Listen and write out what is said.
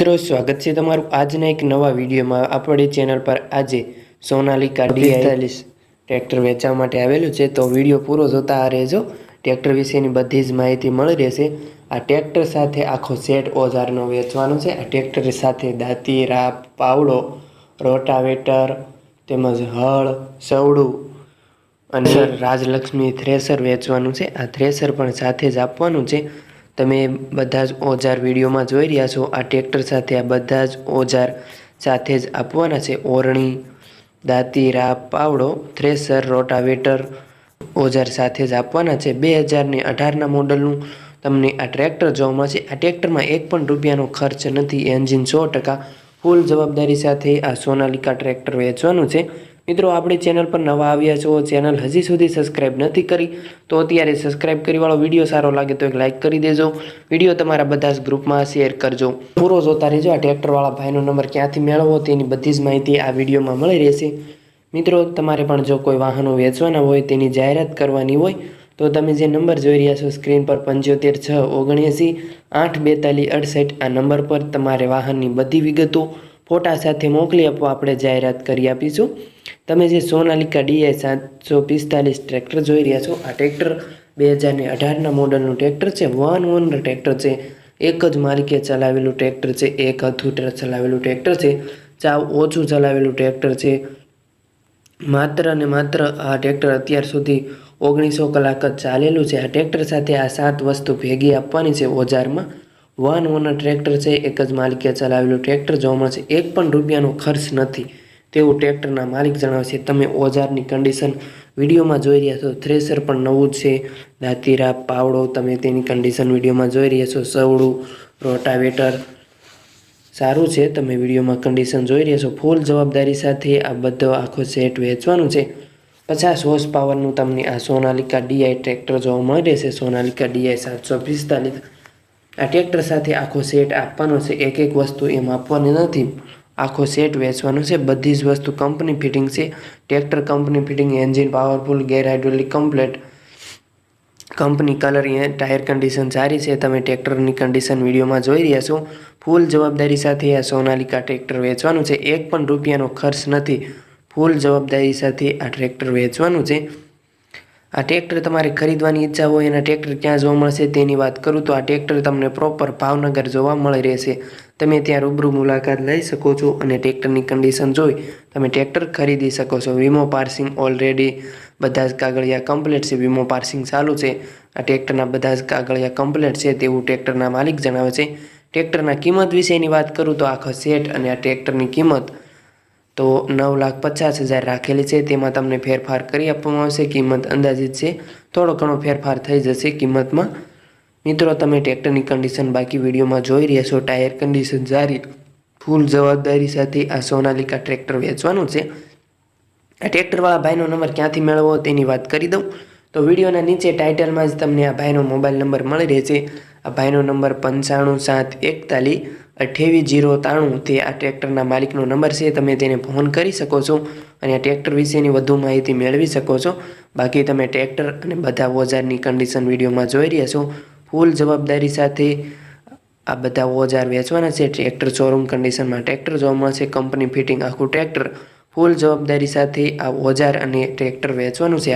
મિત્રો સ્વાગત છે તમારું આજના એક નવા વિડીયોમાં. આપણી ચેનલ પર આજે સોનાલિકા ડીઆઈતાલીસ ટ્રેક્ટર વેચવા માટે આવેલું છે. તો વીડિયો પૂરો જોતા રહેજો. ટ્રેક્ટર વિશેની બધી જ માહિતી મળી રહેશે. આ ટ્રેક્ટર સાથે આખો સેટ ઓજારનો વેચવાનો છે. આ ટ્રેક્ટર સાથે દાંતી રાપ પાવડો રોટાવેટર તેમજ હળ સવડું અને રાજલક્ષ્મી થ્રેસર વેચવાનું છે. આ થ્રેસર પણ સાથે જ આપવાનું છે. તમે બધા જ ઓજાર વિડીયોમાં જોઈ રહ્યા છો, આ ટ્રેક્ટર સાથે આ બધા જ ઓજાર સાથે જ આપવાના છે. ઓરણી, દાંતી, રાપ, પાવડો, થ્રેસર, રોટાવેટર ઓજાર સાથે જ આપવાના છે. બે હજારને અઢારના મોડલનું તમને આ ટ્રેક્ટર જોવા મળશે. આ ટ્રેક્ટરમાં એક પણ રૂપિયાનો ખર્ચ નથી. એન્જિન સો ટકા ફૂલ જવાબદારી સાથે આ સોનાલિકા ટ્રેક્ટર વેચવાનું છે. મિત્રો, આપણી ચેનલ પર નવા આવ્યા છો ચેનલ હજી સુધી સબસ્ક્રાઇબ નથી કરી, તો અત્યારે સબસ્ક્રાઇબ કરીવાળો વીડિયો સારો લાગે તો એક લાઇક કરી દેજો. વીડિયો તમારા બધા જ ગ્રુપમાં શેર કરજો. પૂરો જોતા રહેજો, આ ટ્રેક્ટરવાળા ભાઈનો નંબર ક્યાંથી મેળવો તેની બધી જ માહિતી આ વિડીયોમાં મળી રહેશે. મિત્રો, તમારે પણ જો કોઈ વાહનો વેચવાના હોય, તેની જાહેરાત કરવાની હોય, તો તમે જે નંબર જોઈ રહ્યા છો સ્ક્રીન પર પંચોતેર છ ઓગણએંસી આઠ બેતાલીસ અડસઠ, આ નંબર પર તમારે વાહનની બધી વિગતો ફોટા સાથે મોકલી આપવા આપણે જાહેરાત કરી આપીશું. તમે જે સોનાલિકા ડીઆઈ સાતસો પિસ્તાલીસ ટ્રેક્ટર જોઈ રહ્યા છો, આ ટ્રેક્ટર બે હજારને અઢારના મોડલનું ટ્રેક્ટર છે, વન ઓનર ટ્રેક્ટર છે, એક જ માલિકે ચલાવેલું ટ્રેક્ટર છે, એક હથું ચલાવેલું ટ્રેક્ટર છે, ચાવ ઓછું ચલાવેલું ટ્રેક્ટર છે. માત્ર અને માત્ર આ ટ્રેક્ટર અત્યાર સુધી ઓગણીસો કલાક જ ચાલેલું છે. આ ટ્રેક્ટર સાથે આ સાત વસ્તુ ભેગી આપવાની છે ઓજારમાં. વન ઓનર ટ્રેક્ટર છે, એક જ માલિકે ચલાવેલું ટ્રેક્ટર જોવા મળશે એક પણ રૂપિયાનો ખર્ચ નથી. તેવું ટ્રેક્ટરના માલિક જણાવશે તમે ઓજારની કન્ડિશન વિડીયોમાં જોઈ રહ્યા છો થ્રેસર પણ નવું જ છે. દાંતીરા, પાવડો, તમે તેની કન્ડિશન વિડીયોમાં જોઈ રહ્યા છો, સવડું, રોટાવેટર. સારું છે, તમે વિડીયોમાં કન્ડિશન જોઈ રહ્યા છો. ફૂલ જવાબદારી સાથે આ બધો આખો સેટ વેચવાનું છે. પચાસ હોર્સ પાવરનું તમને આ સોનાલિકા ડીઆઈ ટ્રેક્ટર જોવા મળી રહેશે સોનાલિકા ડીઆઈ સાતસો પિસ્તાલીસ. આ ટ્રેક્ટર સાથે આખો સેટ આપવાનો છે. એક એક વસ્તુ એમ આપવાની નથી. આખો સેટ વેચવાનો છે. બધી જ વસ્તુ કંપની ફિટિંગ છે. Tractor company fitting engine powerful gear hydraulic complete company colour tyre condition સારી છે. તમે ટ્રેક્ટરની કન્ડિશન વિડીયોમાં જોઈ રહ્યા છો. ફૂલ જવાબદારી સાથે આ સોનાલિકા ટ્રેક્ટર વેચવાનું છે. એક પણ રૂપિયાનો ખર્ચ નથી. ફૂલ જવાબદારી સાથે આ ટ્રેક્ટર વેચવાનું છે. આ ટ્રેક્ટર તમારે ખરીદવાની ઈચ્છા હોય અને ટ્રેક્ટર ક્યાં જોવા મળશે તેની વાત કરું, તો આ ટ્રેક્ટર તમને પ્રોપર ભાવનગર જોવા મળી રહેશે. તમે ત્યાં રૂબરૂ મુલાકાત લઈ શકો છો અને ટ્રેક્ટરની કન્ડિશન જોઈ તમે ટ્રેક્ટર ખરીદી શકો છો. વીમો પાર્સિંગ ઓલરેડી બધા જ કાગળિયા કમ્પ્લીટ છે. વીમો પાર્સિંગ ચાલુ છે. આ ટ્રેક્ટરના બધા જ કાગળિયા કમ્પ્લીટ છે તેવું ટ્રેક્ટરના માલિક જણાવે છે. ટ્રેક્ટરના કિંમત વિશેની વાત કરું, તો આખો સેટ અને આ ટ્રેક્ટરની કિંમત તો નવ લાખ પચાસ હજાર રાખેલી છે. તેમાં તમને ફેરફાર કરી આપવામાં આવશે. કિંમત અંદાજિત છે. થોડો ઘણો ફેરફાર થઈ જશે કિંમતમાં. મિત્રો, તમે ટ્રેક્ટરની કન્ડિશન બાકી વિડીયોમાં જોઈ રહ્યા છો. ટાયર કન્ડિશન સારી ફૂલ જવાબદારી સાથે આ સોનાલિકા ટ્રેક્ટર વેચવાનું છે. આ ટ્રેક્ટરવાળા ભાઈનો નંબર ક્યાંથી મેળવવો તેની વાત કરી દઉં. તો વિડીયોના નીચે ટાઇટલમાં જ તમને આ ભાઈનો મોબાઈલ નંબર મળી રહેશે. આ ભાઈનો નંબર પંચાણું સાત એકતાલીસ અઠ્યાવીસ જીરો ત્રાણું તે આ ટ્રેક્ટરના માલિકનો નંબર છે. તમે તેને ફોન કરી શકો છો અને આ ટ્રેક્ટર વિશેની વધુ માહિતી મેળવી શકો છો. બાકી તમે ટ્રેક્ટર અને બધા ઓજારની કન્ડિશન વિડીયોમાં જોઈ રહ્યા છો. ફૂલ જવાબદારી સાથે આ બધા ઓજાર વેચવાના છે. ટ્રેક્ટર શોરૂમ કન્ડિશનમાં ટ્રેક્ટર જોવા મળશે. કંપની ફિટિંગ આખું ટ્રેક્ટર. ફૂલ જવાબદારી સાથે આ ઓજાર અને ટ્રેક્ટર વેચવાનું છે.